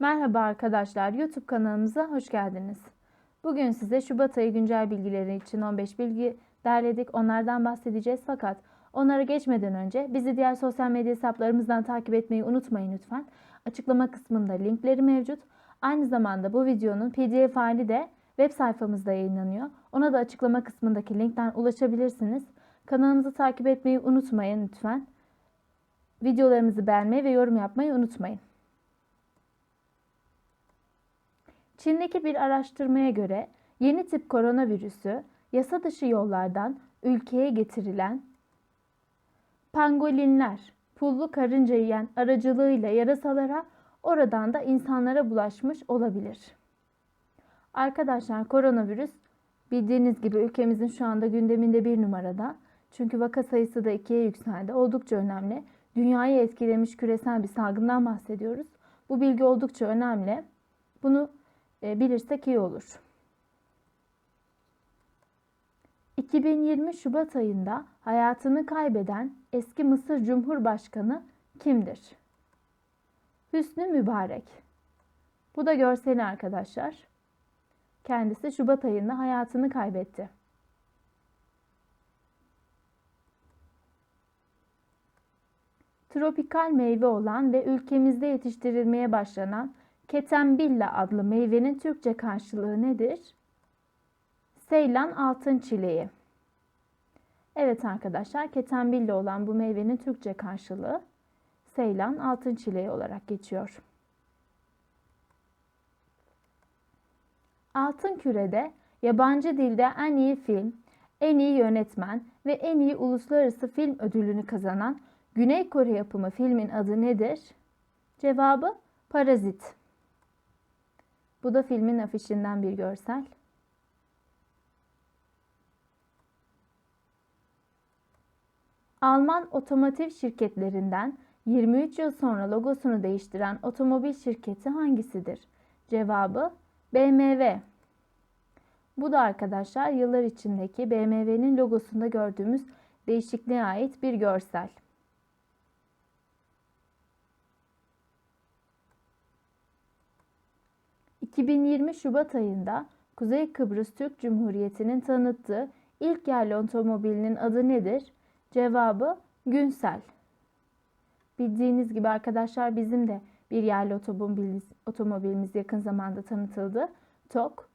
Merhaba arkadaşlar, YouTube kanalımıza hoş geldiniz. Bugün size Şubat ayı güncel bilgileri için 15 bilgi derledik. Onlardan bahsedeceğiz fakat onlara geçmeden önce bizi diğer sosyal medya hesaplarımızdan takip etmeyi unutmayın lütfen. Açıklama kısmında linkleri mevcut. Aynı zamanda bu videonun PDF hali de web sayfamızda yayınlanıyor. Ona da açıklama kısmındaki linkten ulaşabilirsiniz. Kanalımızı takip etmeyi unutmayın lütfen. Videolarımızı beğenmeyi ve yorum yapmayı unutmayın. Çin'deki bir araştırmaya göre yeni tip koronavirüsü yasa dışı yollardan ülkeye getirilen pangolinler, pullu karınca yiyen aracılığıyla yarasalara oradan da insanlara bulaşmış olabilir. Arkadaşlar koronavirüs bildiğiniz gibi ülkemizin şu anda gündeminde bir numarada. Çünkü vaka sayısı da ikiye yükseldi. Oldukça önemli. Dünyayı etkilemiş küresel bir salgından bahsediyoruz. Bu bilgi oldukça önemli. Bunu bilirsek iyi olur. 2020 Şubat ayında hayatını kaybeden eski Mısır Cumhurbaşkanı kimdir? Hüsnü Mübarek. Bu da görseli arkadaşlar. Kendisi Şubat ayında hayatını kaybetti. Tropikal meyve olan ve ülkemizde yetiştirilmeye başlanan Ketembilla adlı meyvenin Türkçe karşılığı nedir? Seylan altın çileği. Evet arkadaşlar, ketembilla olan bu meyvenin Türkçe karşılığı Seylan altın çileği olarak geçiyor. Altın Küre'de yabancı dilde en iyi film, en iyi yönetmen ve en iyi uluslararası film ödülünü kazanan Güney Kore yapımı filmin adı nedir? Cevabı Parazit. Bu da filmin afişinden bir görsel. Alman otomotiv şirketlerinden 23 yıl sonra logosunu değiştiren otomobil şirketi hangisidir? Cevabı BMW. Bu da arkadaşlar yıllar içindeki BMW'nin logosunda gördüğümüz değişikliğe ait bir görsel. 2020 Şubat ayında Kuzey Kıbrıs Türk Cumhuriyeti'nin tanıttığı ilk yerli otomobilinin adı nedir? Cevabı Günsel. Bildiğiniz gibi arkadaşlar bizim de bir yerli otomobilimiz, otomobilimiz yakın zamanda tanıtıldı. TOK.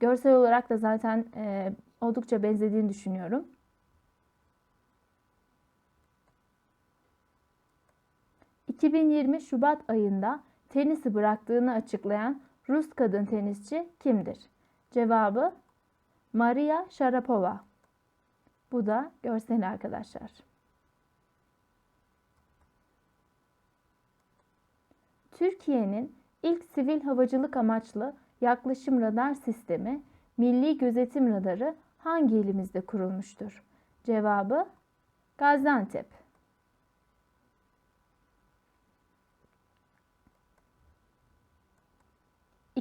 Görsel olarak da zaten e, oldukça benzediğini düşünüyorum. ...2020 Şubat ayında tenisi bıraktığını açıklayan Rus kadın tenisçi kimdir? Cevabı Maria Sharapova. Bu da görsel arkadaşlar. Türkiye'nin ilk sivil havacılık amaçlı yaklaşım radar sistemi Milli Gözetim Radarı hangi ilimizde kurulmuştur? Cevabı Gaziantep.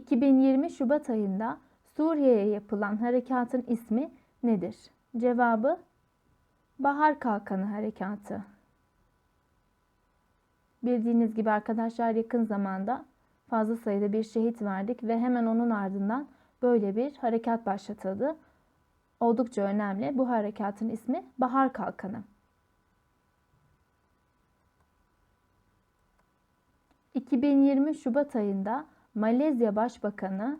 2020 Şubat ayında Suriye'ye yapılan harekatın ismi nedir? Cevabı Bahar Kalkanı Harekatı. Bildiğiniz gibi arkadaşlar yakın zamanda fazla sayıda bir şehit verdik ve hemen onun ardından böyle bir harekat başlatıldı. Oldukça önemli. Bu harekatın ismi Bahar Kalkanı. 2020 Şubat ayında Malezya Başbakanı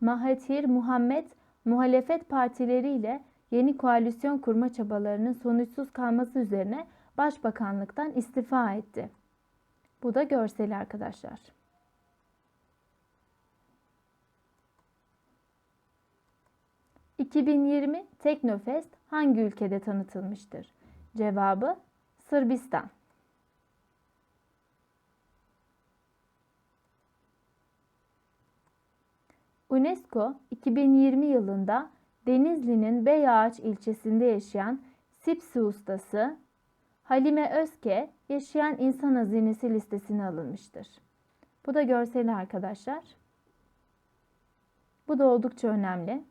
Mahathir Muhammed muhalefet partileriyle yeni koalisyon kurma çabalarının sonuçsuz kalması üzerine başbakanlıktan istifa etti. Bu da görseli arkadaşlar. ...2020 Teknofest hangi ülkede tanıtılmıştır? Cevabı Sırbistan. UNESCO 2020 yılında Denizli'nin Beyağaç ilçesinde yaşayan Sipsi ustası Halime Özke yaşayan insan hazinesi listesine alınmıştır. Bu da görseli arkadaşlar. Bu da oldukça önemli.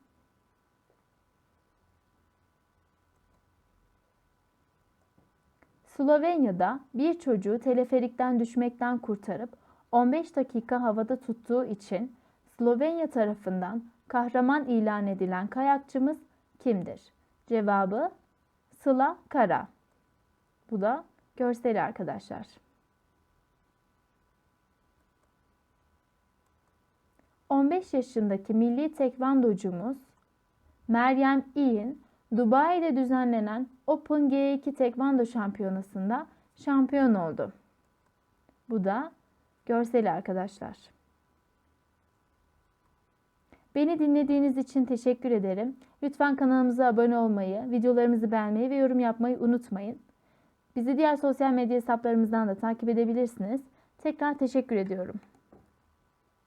Slovenya'da bir çocuğu teleferikten düşmekten kurtarıp 15 dakika havada tuttuğu için Slovenya tarafından kahraman ilan edilen kayakçımız kimdir? Cevabı Sıla Kara. Bu da görseli arkadaşlar. ...15 yaşındaki milli tekvandocumuz Meryem İyin, Dubai'de düzenlenen Open G2 Tekvando Şampiyonası'nda şampiyon oldu. Bu da görseli arkadaşlar. Beni dinlediğiniz için teşekkür ederim. Lütfen kanalımıza abone olmayı, videolarımızı beğenmeyi ve yorum yapmayı unutmayın. Bizi diğer sosyal medya hesaplarımızdan da takip edebilirsiniz. Tekrar teşekkür ediyorum.